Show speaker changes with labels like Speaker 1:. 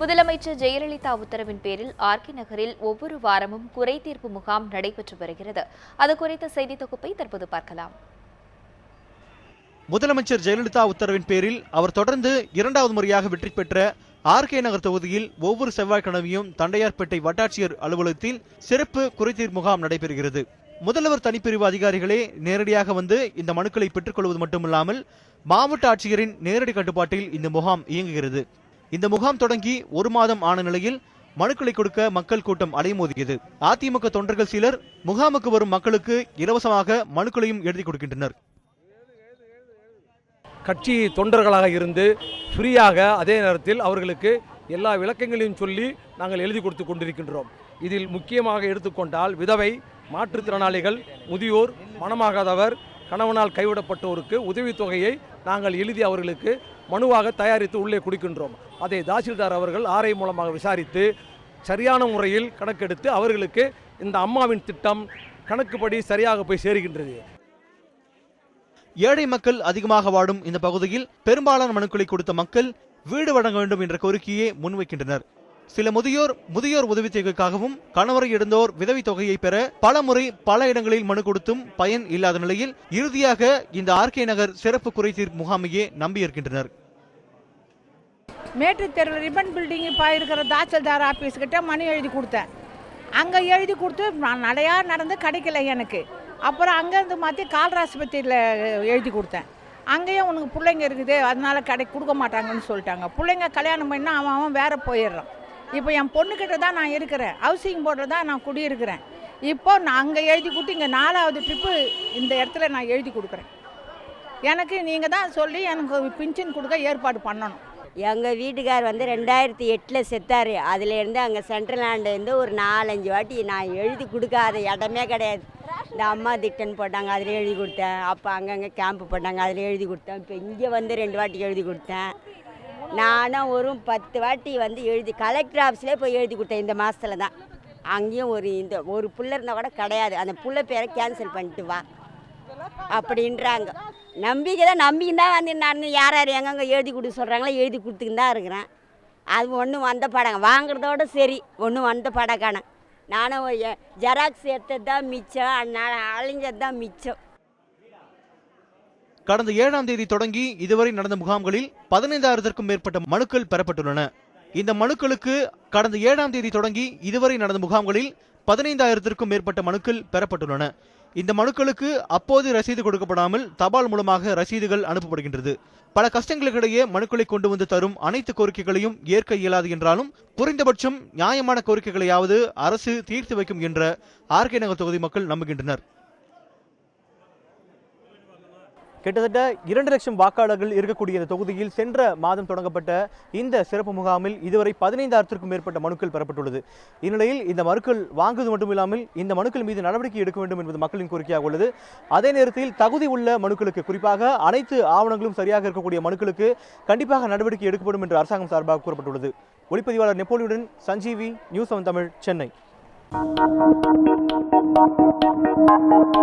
Speaker 1: முதலமைச்சர் ஜெயலலிதா உத்தரவின் பேரில் ஆர்கே நகரில் ஒவ்வொரு வாரமும் குறை தீர்ப்பு முகாம் நடைபெற்று வருகிறது. அது குறித்த செய்தி தொகுப்பை தற்போது பார்க்கலாம்.
Speaker 2: முதலமைச்சர் ஜெயலலிதா உத்தரவின் பேரில் அவர் தொடர்ந்து இரண்டாவது முறையாக வெற்றி பெற்ற ஆர்கே நகர் தொகுதியில் ஒவ்வொரு செவ்வாய்க்கிழமையும் தண்டையார்பேட்டை வட்டாட்சியர் அலுவலகத்தில் சிறப்பு குறைதீர் முகாம் நடைபெறுகிறது. முதல்வர் தனிப்பிரிவு அதிகாரிகளே நேரடியாக வந்து இந்த மனுக்களை பெற்றுக்கொள்வது மட்டுமில்லாமல் மாவட்ட ஆட்சியரின் நேரடி கட்டுப்பாட்டில் இந்த முகாம் இயங்குகிறது. இந்த முகாம் தொடங்கி ஒரு மாதம் ஆன நிலையில் மனுக்களை கொடுக்க மக்கள் கூட்டம் அலைமோதியது. அதிமுக தொண்டர்கள் சிலர் முகாமுக்கு வரும் மக்களுக்கு இலவசமாக மனுக்களையும் எழுதி கொடுக்கின்றனர்.
Speaker 3: கட்சி தொண்டர்களாக இருந்து ஃப்ரீயாக அதே நேரத்தில் அவர்களுக்கு எல்லா விளக்கங்களையும் சொல்லி நாங்கள் எழுதி கொடுத்து கொண்டிருக்கின்றோம். இதில் முக்கியமாக எடுத்துக்கொண்டால் விதவை மாற்றுத்திறனாளிகள் முதியோர் மனமாகாதவர் கணவனால் கைவிடப்பட்டோருக்கு உதவித்தொகையை நாங்கள் எழுதி அவர்களுக்கு மனுவாக தயாரித்து உள்ளே கொடுக்கின்றோம். அதை தாசில்தார் அவர்கள் ஆரை மூலமாக விசாரித்து சரியான முறையில் கணக்கெடுத்து அவர்களுக்கு இந்த அம்மாவின் திட்டம் கணக்குப்படி சரியாக போய் சேருகின்றது.
Speaker 2: ஏழை மக்கள் அதிகமாக வாடும் இந்த பகுதியில் பெரும்பாலான மனுக்களை கொடுத்த மக்கள் வீடு வழங்க வேண்டும் என்ற கோரிக்கையை முன்வைக்கின்றனர். சில முதியோர் முதியோர் உதவித்தொகைக்காகவும் கணவரை இழந்தோர் விதவி தொகையை பெற பல முறை பல இடங்களில் மனு கொடுத்தும் பயன் இல்லாத நிலையில் இறுதியாக இந்த ஆர்கே நகர் சிறப்பு குறைதீர் முகாமையே நம்பியிருக்கின்றனர்
Speaker 4: மேட்டுத் தெருவில் ரிப்பன் பில்டிங் இப்போ இருக்கிற தாசல்தார் ஆஃபீஸ்கிட்ட மனு எழுதி கொடுத்தேன். அங்கே எழுதி கொடுத்து நான் நடையாக நடந்து கிடைக்கல எனக்கு. அப்புறம் அங்கேருந்து மாற்றி கால்ராஸ்பத்திரியில் எழுதி கொடுத்தேன். அங்கேயும் உனக்கு பிள்ளைங்க இருக்குது அதனால கடை கொடுக்க மாட்டாங்கன்னு சொல்லிட்டாங்க. பிள்ளைங்க கல்யாணம் பண்ணால் அவன் அவன் வேறு போயிடுறான். இப்போ என் பொண்ணுக்கிட்ட தான் நான் இருக்கிறேன். ஹவுசிங் போர்டில் தான் நான் குடியிருக்கிறேன். இப்போ நான் அங்கே எழுதி கொடுத்து இங்கே நாலாவது ட்ரிப்பு இந்த இடத்துல நான் எழுதி கொடுக்குறேன். எனக்கு நீங்கள் தான் சொல்லி எனக்கு பின்ஷன் கொடுக்க ஏற்பாடு பண்ணணும்.
Speaker 5: எங்கள் வீட்டுக்கார் வந்து ரெண்டாயிரத்தி எட்டில் செத்தார். அதுலேருந்து அங்கே சென்ட்ரல் ஆண்டுலேருந்து ஒரு நாலஞ்சு வாட்டி நான் எழுதி கொடுக்காத இடமே கிடையாது. இந்த அம்மா திட்டன் போட்டாங்க அதில் எழுதி கொடுத்தேன். அப்போ அங்கங்கே கேம்ப் போட்டாங்க அதில் எழுதி கொடுத்தேன். இப்போ இங்கே வந்து ரெண்டு வாட்டி எழுதி கொடுத்தேன். நானும் ஒரு பத்து வாட்டி வந்து எழுதி கலெக்டர் ஆஃபீஸ்லேயே போய் எழுதி கொடுத்தேன் இந்த மாதத்தில் தான். அங்கேயும் ஒரு இந்த ஒரு புள்ள இருந்தால் கூட கிடையாது. அந்த புள்ள பேரை கேன்சல் பண்ணிட்டு வா அப்படின்றாங்க. நம்பிக்கை தான் நம்பிக்கை தான் வந்து நான் யார் யார் எங்கெங்கே எழுதி கொடுக்க சொல்கிறாங்களோ எழுதி கொடுத்துக்கின்னு தான் இருக்கிறேன். அது ஒன்றும் வந்த படங்க. வாங்குறதோட சரி ஒன்றும் வந்த படக்கான. நானும் ஜெராக்ஸ் எடுத்தது தான் மிச்சம். அதனால் அழிஞ்சது தான் மிச்சம்.
Speaker 2: கடந்த ஏழாம் தேதி தொடங்கி இதுவரை நடந்த முகாம்களில் பதினைந்தாயிரத்திற்கும் மேற்பட்ட மனுக்கள் பெறப்பட்டுள்ளன. இந்த மனுக்களுக்கு கடந்த ஏழாம் தேதி தொடங்கி இதுவரை நடந்த முகாம்களில் பதினைந்தாயிரத்திற்கும் மேற்பட்ட மனுக்கள் பெறப்பட்டுள்ளன. இந்த மனுக்களுக்கு அப்போது ரசீது கொடுக்கப்படாமல் தபால் மூலமாக ரசீதுகள் அனுப்பப்படுகின்றது. பல கஷ்டங்களுக்கிடையே மனுக்களை கொண்டு வந்து தரும் அனைத்து கோரிக்கைகளையும் ஏற்க இயலாது என்றாலும் குறைந்தபட்சம் நியாயமான கோரிக்கைகளையாவது அரசு தீர்த்து வைக்கும் என்ற ஆர்கே நகர் தொகுதி மக்கள் நம்புகின்றனர். கிட்டத்தட்ட இரண்டு லட்சம் வாக்காளர்கள் இருக்கக்கூடிய இந்த தொகுதியில் சென்ற மாதம் தொடங்கப்பட்ட இந்த சிறப்பு முகாமில் இதுவரை பதினைந்தாயிரத்திற்கும் மேற்பட்ட மனுக்கள் பெறப்பட்டுள்ளது. இந்நிலையில் இந்த மனுக்கள் வாங்குவது மட்டுமில்லாமல் இந்த மனுக்கள் மீது நடவடிக்கை எடுக்க வேண்டும் என்பது மக்களின் கோரிக்கையாக உள்ளது. அதே நேரத்தில் தகுதி உள்ள மனுக்களுக்கு குறிப்பாக அனைத்து ஆவணங்களும் சரியாக இருக்கக்கூடிய மனுக்களுக்கு கண்டிப்பாக நடவடிக்கை எடுக்கப்படும் என்று அரசாங்கம் சார்பாக கூறப்பட்டுள்ளது. ஒளிப்பதிவாளர் நெப்போலியுடன் Sanjeevi news seven Tamil Chennai. Música